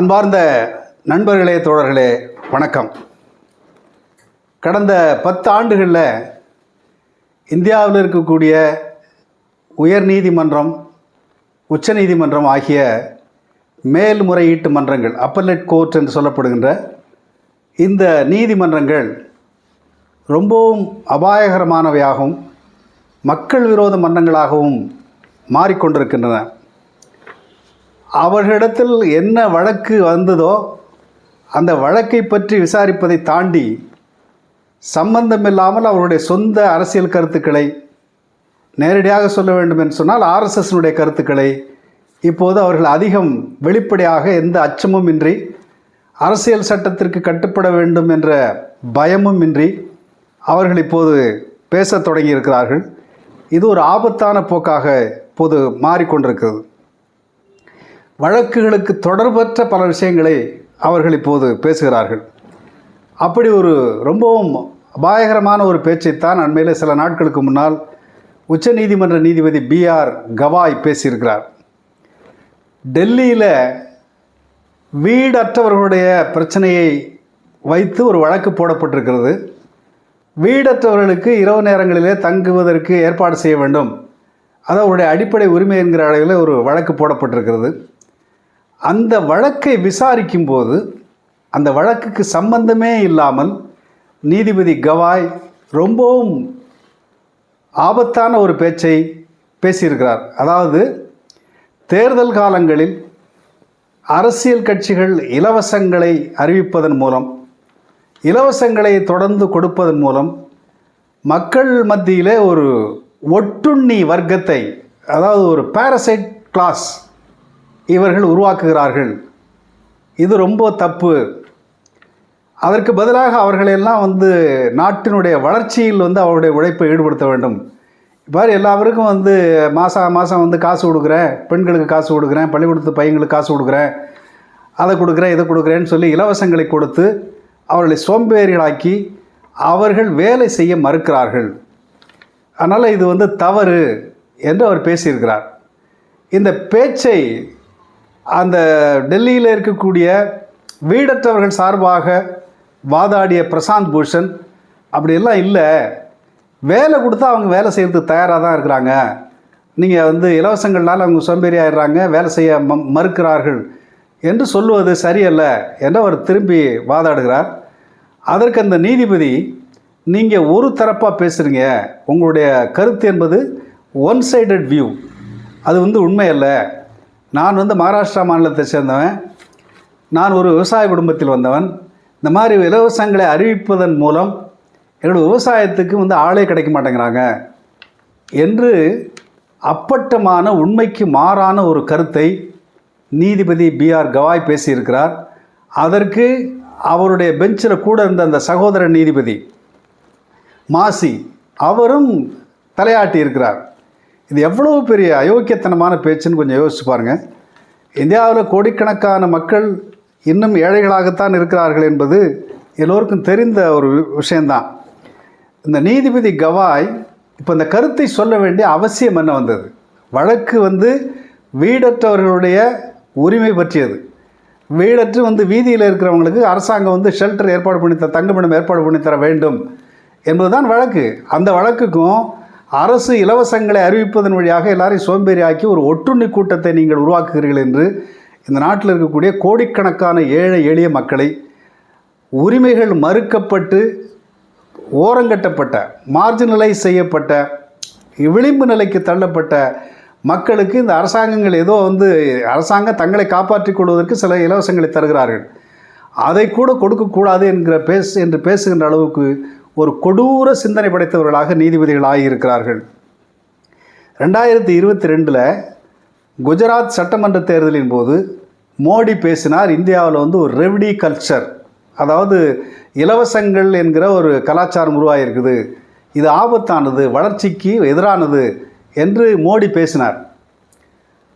அன்பார்ந்த நண்பர்களே தோழர்களே வணக்கம். கடந்த பத்து ஆண்டுகளில் இந்தியாவில் இருக்கக்கூடிய உயர் நீதிமன்றம் உச்சநீதிமன்றம் ஆகிய மேல்முறையீட்டு மன்றங்கள் அப்பல்லட் கோர்ட் என்று சொல்லப்படுகின்ற இந்த நீதிமன்றங்கள் ரொம்பவும் அபாயகரமானவையாகவும் மக்கள் விரோத மன்றங்களாகவும் மாறிக்கொண்டிருக்கின்றன. அவர்களிடத்தில் என்ன வழக்கு வந்ததோ அந்த வழக்கை பற்றி விசாரிப்பதை தாண்டி சம்பந்தமில்லாமல் அவருடைய சொந்த அரசியல் கருத்துக்களை நேரடியாக சொல்ல வேண்டும் என்று சொன்னால் ஆர்எஸ்எஸ்னுடைய கருத்துக்களை இப்போது அவர்கள் அதிகம் வெளிப்படையாக எந்த அச்சமும் இன்றி அரசியல் சட்டத்திற்கு கட்டுப்பட வேண்டும் என்ற பயமும் இன்றி அவர்கள் இப்போது பேசத் தொடங்கியிருக்கிறார்கள். இது ஒரு ஆபத்தான போக்காக இப்போது மாறிக்கொண்டிருக்கிறது. வழக்குகளுக்கு தொடர்பற்ற பல விஷயங்களை அவர்கள் இப்போது பேசுகிறார்கள். அப்படி ஒரு ரொம்பவும் அபாயகரமான ஒரு பேச்சைத்தான் அண்மையில் சில நாட்களுக்கு முன்னால் உச்சநீதிமன்ற நீதிபதி பிஆர் கவாய் பேசியிருக்கிறார். டெல்லியில் வீடற்றவர்களுடைய பிரச்சனையை வைத்து ஒரு வழக்கு போடப்பட்டிருக்கிறது. வீடற்றவர்களுக்கு இரவு நேரங்களிலே தங்குவதற்கு ஏற்பாடு செய்ய வேண்டும். அது அவருடைய அடிப்படை உரிமை என்கிற அளவில் ஒரு வழக்கு போடப்பட்டிருக்கிறது. அந்த வழக்கை விசாரிக்கும் போது அந்த வழக்குக்கு சம்பந்தமே இல்லாமல் நீதிபதி கவாய் ரொம்பவும் ஆபத்தான ஒரு பேச்சை பேசியிருக்கிறார். அதாவது தேர்தல் காலங்களில் அரசியல் கட்சிகள் இலவசங்களை அறிவிப்பதன் மூலம் இலவசங்களை தொடர்ந்து கொடுப்பதன் மூலம் மக்கள் மத்தியிலே ஒரு ஒட்டுண்ணி வர்க்கத்தை அதாவது ஒரு பாரசைட் கிளாஸ் இவர்கள் உருவாக்குகிறார்கள். இது ரொம்ப தப்பு. அதற்கு பதிலாக அவர்களெல்லாம் வந்து நாட்டினுடைய வளர்ச்சியில் வந்து அவருடைய உழைப்பை ஈடுபடுத்த வேண்டும். இவ்வாறு எல்லாருக்கும் வந்து மாதம் மாதம் வந்து காசு கொடுக்குறேன் பெண்களுக்கு காசு கொடுக்குறேன் பள்ளிக்கூடத்து பையங்களுக்கு காசு கொடுக்குறேன் அதை கொடுக்குறேன் இதை கொடுக்குறேன்னு சொல்லி இலவசங்களை கொடுத்து அவர்களை சோம்பேறிகளாக்கி அவர்கள் வேலை செய்ய மறுக்கிறார்கள். அதனால் இது வந்து தவறு என்று அவர் பேசியிருக்கிறார். இந்த பேச்சை அந்த டெல்லியில் இருக்கக்கூடிய வீடற்றவர்கள் சார்பாக வாதாடிய பிரசாந்த் பூஷன் அப்படியெல்லாம் இல்லை. வேலை கொடுத்தா அவங்க வேலை செய்கிறதுக்கு தயாராக தான் இருக்கிறாங்க. நீங்கள் வந்து இலவசங்கள்னால அவங்க சோம்பேறி ஆயிடுறாங்க வேலை செய்ய ம மறுக்கிறார்கள் என்று சொல்லுவது சரியல்ல என்று அவர் திரும்பி வாதாடுகிறார். அதற்கு அந்த நீதிபதி நீங்கள் ஒரு தரப்பாக பேசுகிறீங்க உங்களுடைய கருத்து என்பது ஒன் சைடட் வியூ அது வந்து உண்மையல்ல. நான் வந்து மகாராஷ்டிரா மாநிலத்தை சேர்ந்தவன். நான் ஒரு விவசாய குடும்பத்தில் வந்தவன். இந்த மாதிரி இலவசங்களை அறிவிப்பதன் மூலம் என்னோடய விவசாயத்துக்கு வந்து ஆளே கிடைக்க மாட்டேங்கிறாங்க. என்று அப்பட்டமான உண்மைக்கு மாறான ஒரு கருத்தை நீதிபதி பிஆர் கவாய் பேசியிருக்கிறார். அதற்கு அவருடைய பெஞ்சில் கூட இருந்த அந்த சகோதர நீதிபதி மாசி அவரும் தலையாட்டி இருக்கிறார் இது எவ்வளவு பெரிய அயோக்கியத்தனமான பேச்சுன்னு கொஞ்சம் யோசிச்சு பாருங்கள் இந்தியாவில் கோடிக்கணக்கான மக்கள் இன்னும் ஏழைகளாகத்தான் இருக்கிறார்கள் என்பது எல்லோருக்கும் தெரிந்த ஒரு விஷயந்தான் இந்த நீதிபதி கவாய் இப்போ இந்த கருத்தை சொல்ல வேண்டிய அவசியம் என்ன வந்தது? வழக்கு வந்து வீடற்றவர்களுடைய உரிமை பற்றியது. வீடற்று வந்து வீதியில் இருக்கிறவங்களுக்கு அரசாங்கம் வந்து ஷெல்டர் ஏற்பாடு பண்ணி த தங்குமிடம் ஏற்பாடு பண்ணி தர வேண்டும் என்பதுதான் வழக்கு. அந்த வழக்குக்கும் அரசு இலவசங்களை அறிவிப்பதன் வழியாக எல்லாரையும் சோம்பேறி ஆக்கி ஒரு ஒட்டுண்ணி கூட்டத்தை நீங்கள் உருவாக்குகிறீர்கள் என்று இந்த நாட்டில் இருக்கக்கூடிய கோடிக்கணக்கான ஏழை எளிய மக்களை உரிமைகள் மறுக்கப்பட்டு ஓரங்கட்டப்பட்ட மார்ஜினலைஸ் செய்யப்பட்ட விளிம்பு நிலைக்கு தள்ளப்பட்ட மக்களுக்கு இந்த அரசாங்கங்கள் ஏதோ வந்து அரசாங்கம் தங்களை காப்பாற்றிக் கொள்வதற்கு சில இலவசங்களை தருகிறார்கள். அதை கூட கொடுக்கக்கூடாது என்கிற பேசு என்று பேசுகின்ற அளவுக்கு ஒரு கொடூர சிந்தனை படைத்தவர்களாக நீதிபதிகள் ஆகியிருக்கிறார்கள் ரெண்டாயிரத்தி இருபத்தி ரெண்டில் குஜராத் சட்டமன்ற தேர்தலின் போது மோடி பேசினார் இந்தியாவில் வந்து ஒரு ரெவடி கல்ச்சர் அதாவது இலவசங்கள் என்கிற ஒரு கலாச்சாரம் உருவாகியிருக்குது. இது ஆபத்தானது வளர்ச்சிக்கு எதிரானது என்று மோடி பேசினார்.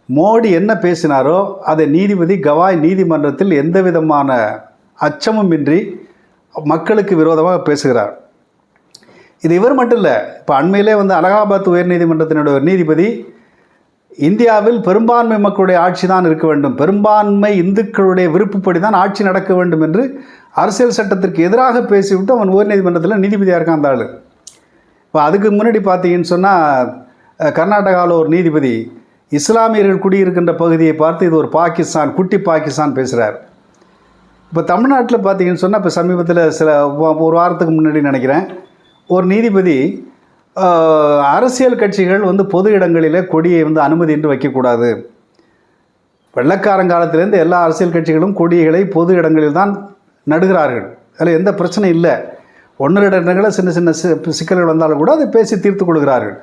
மோடி என்ன பேசினாரோ அதை நீதிபதி கவாய் நீதிமன்றத்தில் எந்த விதமான அச்சமுமின்றி மக்களுக்கு விரோதமாக பேசுகிறார். இது இவர் மட்டும் இல்லை இப்போ அண்மையிலே வந்து அலகாபாத் உயர்நீதிமன்றத்தினுடைய ஒரு நீதிபதி இந்தியாவில் பெரும்பான்மை மக்களுடைய ஆட்சி தான் இருக்க வேண்டும். பெரும்பான்மை இந்துக்களுடைய விருப்பப்படி தான் ஆட்சி நடக்க வேண்டும் என்று அரசியல் சட்டத்திற்கு எதிராக பேசிவிட்டு அவன் உயர்நீதிமன்றத்தில் நீதிபதியாக இருக்கான் அந்த ஆள். இப்போ அதுக்கு முன்னாடி பார்த்தீங்கன்னு சொன்னால் கர்நாடகாவில் ஒரு நீதிபதி இஸ்லாமியர்கள் குடியிருக்கின்ற பகுதியை பார்த்து இது ஒரு பாகிஸ்தான் குட்டி பாகிஸ்தான் பேசுகிறார் இப்போ தமிழ்நாட்டில் பார்த்தீங்கன்னு சொன்னால் இப்போ சமீபத்தில் சில ஒரு வாரத்துக்கு முன்னாடி நினைக்கிறேன் ஒரு நீதிபதி அரசியல் கட்சிகள் வந்து பொது இடங்களிலே கொடியை வந்து அனுமதியின்றி வைக்கக்கூடாது. வெள்ளக்காரங்காலத்திலேருந்து எல்லா அரசியல் கட்சிகளும் கொடிகளை பொது இடங்களில் தான் நடுகிறார்கள். அதில் எந்த பிரச்சனையும் இல்லை. ஒன்று ரெண்டு இடங்களில் சின்ன சின்ன சி- சிக்கல்கள் வந்தாலும் கூட அதை பேசி தீர்த்து கொள்கிறார்கள்.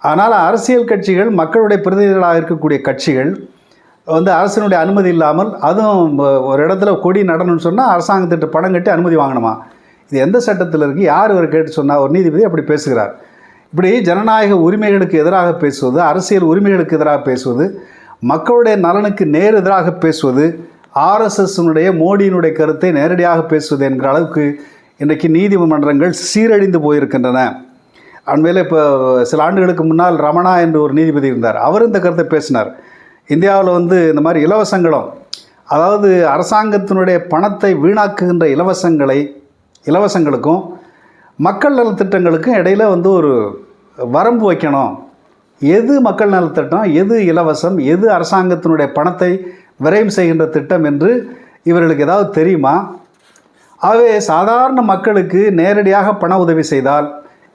ஆனால் அரசியல் கட்சிகள் மக்களுடைய பிரதிநிதிகளாக இருக்கக்கூடிய கட்சிகள் வந்து அரசினுடைய அனுமதி இல்லாமல் அதுவும் ஒரு இடத்துல கொடி நடணும்னு சொன்னால் அரசாங்கத்திட்ட பணம் கட்டி அனுமதி வாங்கணுமா? இது எந்த சட்டத்தில் இருக்குது யார் அவர் கேட்டு சொன்னால் ஒரு நீதிபதி அப்படி பேசுகிறார். இப்படி ஜனநாயக உரிமைகளுக்கு எதிராக பேசுவது அரசியல் உரிமைகளுக்கு எதிராக பேசுவது மக்களுடைய நலனுக்கு நேர் எதிராக பேசுவது ஆர்எஸ்எஸ்னுடைய மோடியினுடைய கருத்தை நேரடியாக பேசுவது என்கிற அளவுக்கு இன்றைக்கு நீதிமன்றங்கள் சீரழிந்து போயிருக்கின்றன. அண்மையில் இப்போ சில ஆண்டுகளுக்கு முன்னால் ரமணா என்று ஒரு நீதிபதி இருந்தார். அவர் இந்த கருத்தை பேசினார். இந்தியாவில் வந்து இந்த மாதிரி இலவசங்களும் அதாவது அரசாங்கத்தினுடைய பணத்தை வீணாக்குகின்ற இலவசங்களை இலவசங்களுக்கும் மக்கள் நலத்திட்டங்களுக்கும் இடையில வந்து ஒரு வரம்பு வைக்கணும். எது மக்கள் நலத்திட்டம் எது இலவசம் எது அரசாங்கத்தினுடைய பணத்தை விரைவு செய்கின்ற திட்டம் என்று இவர்களுக்கு ஏதாவது தெரியுமா? ஆகவே சாதாரண மக்களுக்கு நேரடியாக பண உதவி செய்தால்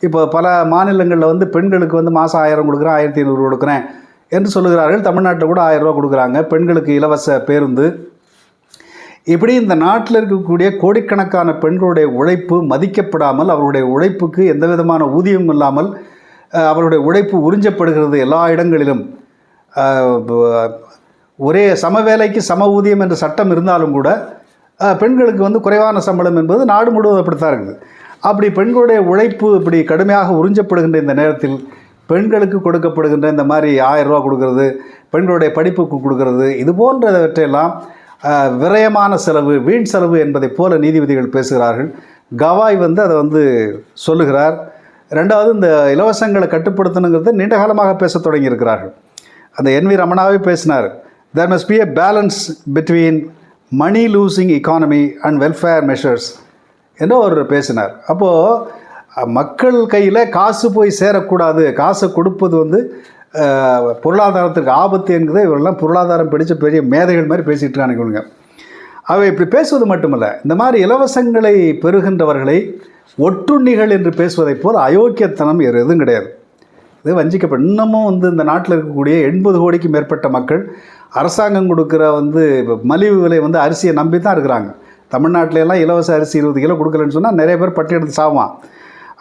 இப்போ பல மாநிலங்களில் வந்து பெண்களுக்கு வந்து மாதம் ஆயிரம் கொடுக்குறேன் ஆயிரத்தி ஐநூறு கொடுக்குறேன் என்று சொல்லுகிறார்கள். தமிழ்நாட்டில் கூட ஆயிரம் ரூபா கொடுக்குறாங்க. பெண்களுக்கு இலவச பேருந்து இப்படி இந்த நாட்டில் இருக்கக்கூடிய கோடிக்கணக்கான பெண்களுடைய உழைப்பு மதிக்கப்படாமல் அவருடைய உழைப்புக்கு எந்த விதமான ஊதியம் இல்லாமல் அவருடைய உழைப்பு உறிஞ்சப்படுகிறது எல்லா இடங்களிலும். ஒரே சம வேலைக்கு சம ஊதியம் என்ற சட்டம் இருந்தாலும் கூட பெண்களுக்கு வந்து குறைவான சம்பளம் என்பது நாடு முழுவதும் அப்படித்தான் இருக்குது. அப்படி பெண்களுடைய உழைப்பு இப்படி கடுமையாக உறிஞ்சப்படுகின்ற இந்த நேரத்தில் பெண்களுக்கு கொடுக்கப்படுகின்ற இந்த மாதிரி ஆயிரம் ரூபா கொடுக்கறது பெண்களுடைய படிப்புக்கு கொடுக்கறது இது போன்றவற்றையெல்லாம் விரயமான செலவு வீண் செலவு என்பதைப் போல நீதிபதிகள் பேசுகிறார்கள். கவாய் வந்து அதை வந்து சொல்லுகிறார். ரெண்டாவது இந்த இலவசங்களை கட்டுப்படுத்தணுங்கிறத நீண்ட காலமாக பேசத் தொடங்கியிருக்கிறார்கள். அந்த என் வி ரமணாவே பேசினார். There must be a balance between money losing economy and welfare measures என்று அவர் பேசினார். அப்போது மக்கள் கையில் காசு போய் சேரக்கூடாது காசை கொடுப்பது வந்து பொருளாதாரத்திற்கு ஆபத்து என்கிறத இவரெல்லாம் பொருளாதாரம் பிடிச்ச பெரிய மேதைகள் மாதிரி பேசிகிட்டு இருக்கானுங்க இவனுங்க. அவை இப்படி பேசுவது மட்டுமல்ல இந்த மாதிரி இலவசங்களை பெறுகின்றவர்களை ஒட்டுண்ணிகள் என்று பேசுவதைப் போல் அயோக்கியத்தனம் எதுவும் கிடையாது. இது வஞ்சிக்கப்படும் இன்னமும் வந்து இந்த நாட்டில் இருக்கக்கூடிய எண்பது கோடிக்கு மேற்பட்ட மக்கள் அரசாங்கம் கொடுக்குற வந்து மலிவு விலை வந்து அரிசியை நம்பி தான் இருக்கிறாங்க. தமிழ்நாட்டுல எல்லாம் இலவச அரிசி இருபது கிலோ கொடுக்கலன்னு சொன்னால் நிறைய பேர் பட்டியெடுத்து சாவான்.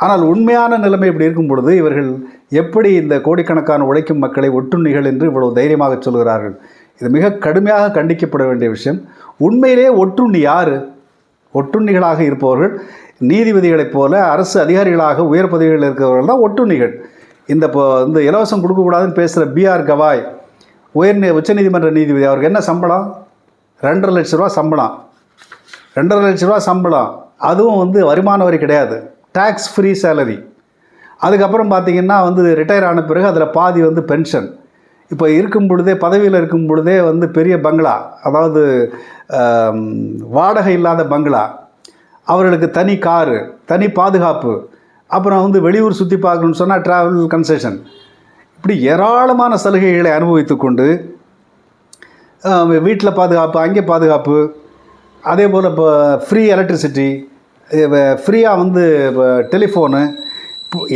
ஆனால் உண்மையான நிலைமை இப்படி இருக்கும் பொழுது இவர்கள் எப்படி இந்த கோடிக்கணக்கான உழைக்கும் மக்களை ஒட்டுண்ணிகள் என்று இவ்வளவு தைரியமாக சொல்கிறார்கள்? இது மிக கடுமையாக கண்டிக்கப்பட வேண்டிய விஷயம். உண்மையிலே ஒட்டுண்ணி யார்? ஒட்டுண்ணிகளாக இருப்பவர்கள் நீதிபதிகளைப் போல அரசு அதிகாரிகளாக உயர் பதவிகளில் இருக்கிறவர்கள் தான் ஒட்டுண்ணிகள். இந்த இப்போ இந்த இலவசம் கொடுக்கக்கூடாதுன்னு பேசுகிற பிஆர் கவாய் உயர் நீ- உச்சநீதிமன்ற நீதிபதி அவருக்கு என்ன சம்பளம்? ரெண்டரை லட்ச ரூபா சம்பளம். ரெண்டரை லட்ச ரூபா சம்பளம். அதுவும் வந்து வருமான வரி கிடையாது. டேக்ஸ் ஃப்ரீ சேலரி அதுக்கப்புறம் பார்த்திங்கன்னா வந்து ரிட்டையர் ஆன பிறகு அதில் பாதி வந்து பென்ஷன் இப்போ இருக்கும் பொழுதே பதவியில் இருக்கும் பொழுதே வந்து பெரிய பங்களா. அதாவது வாடகை இல்லாத பங்களா. அவர்களுக்கு தனி காரு தனி பாதுகாப்பு. அப்புறம் வந்து வெளியூர் சுற்றி பார்க்கணும்னு சொன்னால் ட்ராவல் கன்செஷன் இப்படி ஏராளமான சலுகைகளை அனுபவித்து கொண்டு வீட்டில் பாதுகாப்பு அங்கே பாதுகாப்பு. அதே போல் இப்போ ஃப்ரீ எலக்ட்ரிசிட்டி ஃப்ரீயாக வந்து டெலிஃபோனு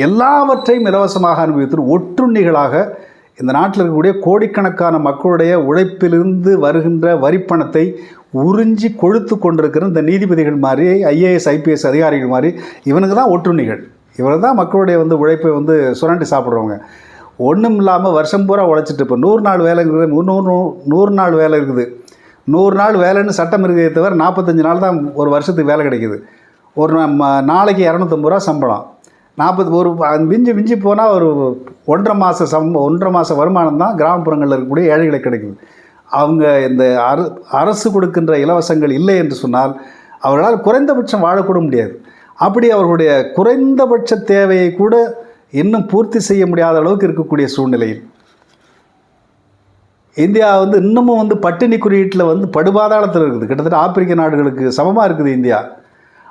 எல்லாவற்றையும் இலவசமாக அனுபவித்து ஒற்றுண்ணிகளாக இந்த நாட்டில் இருக்கக்கூடிய கோடிக்கணக்கான மக்களுடைய உழைப்பிலிருந்து வருகின்ற வரிப்பணத்தை உறிஞ்சி கொழுத்து கொண்டிருக்கிற இந்த நீதிபதிகள் மாதிரி ஐஏஎஸ் ஐபிஎஸ் அதிகாரிகள் மாதிரி இவனுக்கு தான் ஒற்றுண்ணிகள் இவர் தான் மக்களுடைய வந்து உழைப்பை வந்து சுரண்டி சாப்பிட்றவங்க. ஒன்றும் இல்லாமல் வருஷம் பூரா உழைச்சிட்டு இப்போ நூறு நாள் வேலைங்கிறது நூறு நூறு நாள் வேலை இருக்குது. நூறு நாள் வேலைன்னு சட்டம் இருக்கிறதே தவிர நாற்பத்தஞ்சு நாள் தான் ஒரு வருஷத்துக்கு வேலை கிடைக்குது. ஒரு நம்ம நாளைக்கு இரநூத்தம்பது ரூபா சம்பளம். நாற்பது ஒரு மிஞ்சி மிஞ்சி போனால் ஒரு ஒன்றரை மாத சம் ஒன்றரை மாத வருமானம் தான் கிராமப்புறங்களில் இருக்கக்கூடிய ஏழைகளுக்கு கிடைக்குது. அவங்க இந்த அரு அரசு கொடுக்கின்ற இலவசங்கள் இல்லை என்று சொன்னால் அவர்களால் குறைந்தபட்சம் வாழக்கூட முடியாது. அப்படி அவர்களுடைய குறைந்தபட்ச தேவையை கூட இன்னும் பூர்த்தி செய்ய முடியாத அளவுக்கு இருக்கக்கூடிய சூழ்நிலையில். இந்தியா வந்து இன்னமும் வந்து பட்டினி குறியீட்டில் வந்து படுபாதாளத்தில் இருக்குது. கிட்டத்தட்ட ஆப்பிரிக்க நாடுகளுக்கு சமமாக இருக்குது இந்தியா.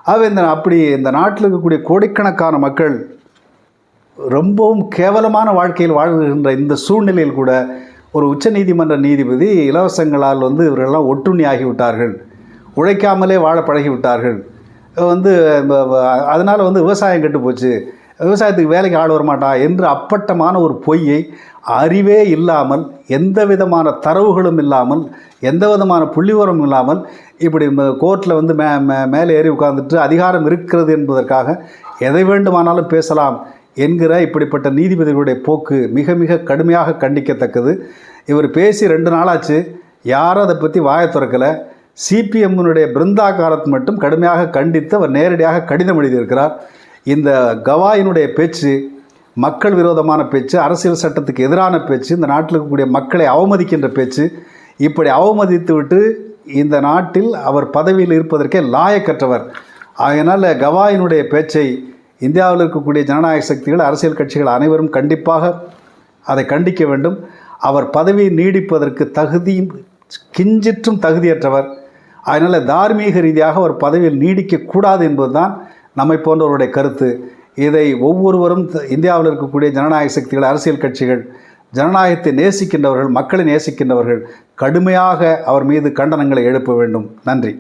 ஆகவே இந்த அப்படி இந்த நாட்டில் இருக்கக்கூடிய கோடிக்கணக்கான மக்கள் ரொம்பவும் கேவலமான வாழ்க்கையில் வாழ்கின்ற இந்த சூழ்நிலையில் கூட ஒரு உச்சநீதிமன்ற நீதிபதி இலவசங்களால் வந்து இவர்களெல்லாம் ஒட்டுண்ணி ஆகிவிட்டார்கள் உழைக்காமலே வாழ பழகிவிட்டார்கள். வந்து அதனால் வந்து விவசாயம் கெட்டு போச்சு. விவசாயத்துக்கு வேலைக்கு ஆள் வரமாட்டான் என்று அப்பட்டமான ஒரு பொய்யை அறிவே இல்லாமல் எந்த விதமான தரவுகளும் இல்லாமல் எந்த விதமான புள்ளிவரம் இல்லாமல் இப்படி கோர்ட்டில் வந்து மே மே மேலே ஏறி உட்கார்ந்துட்டு அதிகாரம் இருக்கிறது என்பதற்காக எதை வேண்டுமானாலும் பேசலாம் என்கிற இப்படிப்பட்ட நீதிபதிகளுடைய போக்கு மிக மிக கடுமையாக கண்டிக்கத்தக்கது. இவர் பேசி ரெண்டு நாளாச்சு யாரும் அதை பற்றி வாயை திறக்கலை. சிபிஎம்னுடைய பிருந்தா காரத் மட்டும் கடுமையாக கண்டித்து அவர் நேரடியாக கடிதம் எழுதியிருக்கிறார். இந்த கவாயினுடைய பேச்சு மக்கள் விரோதமான பேச்சு அரசியல் சட்டத்துக்கு எதிரான பேச்சு இந்த நாட்டில் இருக்கக்கூடிய மக்களை அவமதிக்கின்ற பேச்சு இப்படி அவமதித்து விட்டு இந்த நாட்டில் அவர் பதவியில் இருப்பதற்கே லாயக்கற்றவர். அதனால் கவாயினுடைய பேச்சை இந்தியாவில் இருக்கக்கூடிய ஜனநாயக சக்திகள் அரசியல் கட்சிகள் அனைவரும் கண்டிப்பாக அதை கண்டிக்க வேண்டும். அவர் பதவி நீடிப்பதற்கு தகுதியும் கிஞ்சிற்றும் தகுதியற்றவர். அதனால் தார்மீக ரீதியாக அவர் பதவியில் நீடிக்கக்கூடாது என்பதுதான் நம்மை போன்றவருடைய கருத்து. இதை ஒவ்வொருவரும் இந்தியாவில் இருக்கக்கூடிய ஜனநாயக சக்திகள் அரசியல் கட்சிகள் ஜனநாயகத்தை நேசிக்கின்றவர்கள் மக்களை நேசிக்கின்றவர்கள் கடுமையாக அவர் மீது கண்டனங்களை எழுப்ப வேண்டும். நன்றி.